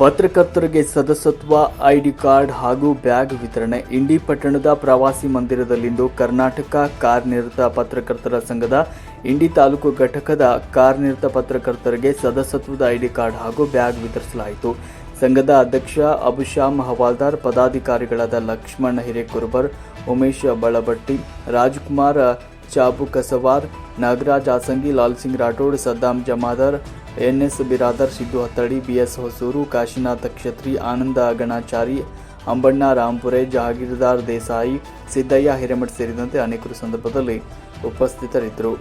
ಪತ್ರಕರ್ತರಿಗೆ ಸದಸ್ಯತ್ವ, ID card ಹಾಗೂ ಬ್ಯಾಗ್ ವಿತರಣೆ. ಇಂಡಿ ಪಟ್ಟಣದ ಪ್ರವಾಸಿ ಮಂದಿರದಲ್ಲಿಂದು ಕರ್ನಾಟಕ ಕಾರ್ಯನಿರತ ಪತ್ರಕರ್ತರ ಸಂಘದ, ಇಂಡಿ ತಾಲೂಕು ಘಟಕದ ಕಾರ್ಯನಿರತ ಪತ್ರಕರ್ತರಿಗೆ ಸದಸ್ಯತ್ವದ ಐಡಿ ಕಾರ್ಡ್ ಹಾಗೂ ಬ್ಯಾಗ್ ವಿತರಿಸಲಾಯಿತು. ಸಂಘದ ಅಧ್ಯಕ್ಷ Abusham Hawaldar, ಪದಾಧಿಕಾರಿಗಳಾದ Laxman Hirekurubar, Umesh Balabatti, Rajkumar Chabu Kasavar, Nagaraj Asangi Lal Singh Rathod, Saddam N NS Biradar, Siddu B BS Hosur, Kashinatha Kshatri, Ananda Ganachari, Ambanna Rampure, Jahagirdar Desai, Siddayya Hiremath ಸೇರಿದಂತೆ ಅನೇಕರು ಸಂದರ್ಭದಲ್ಲಿ ಉಪಸ್ಥಿತರಿದ್ದರು.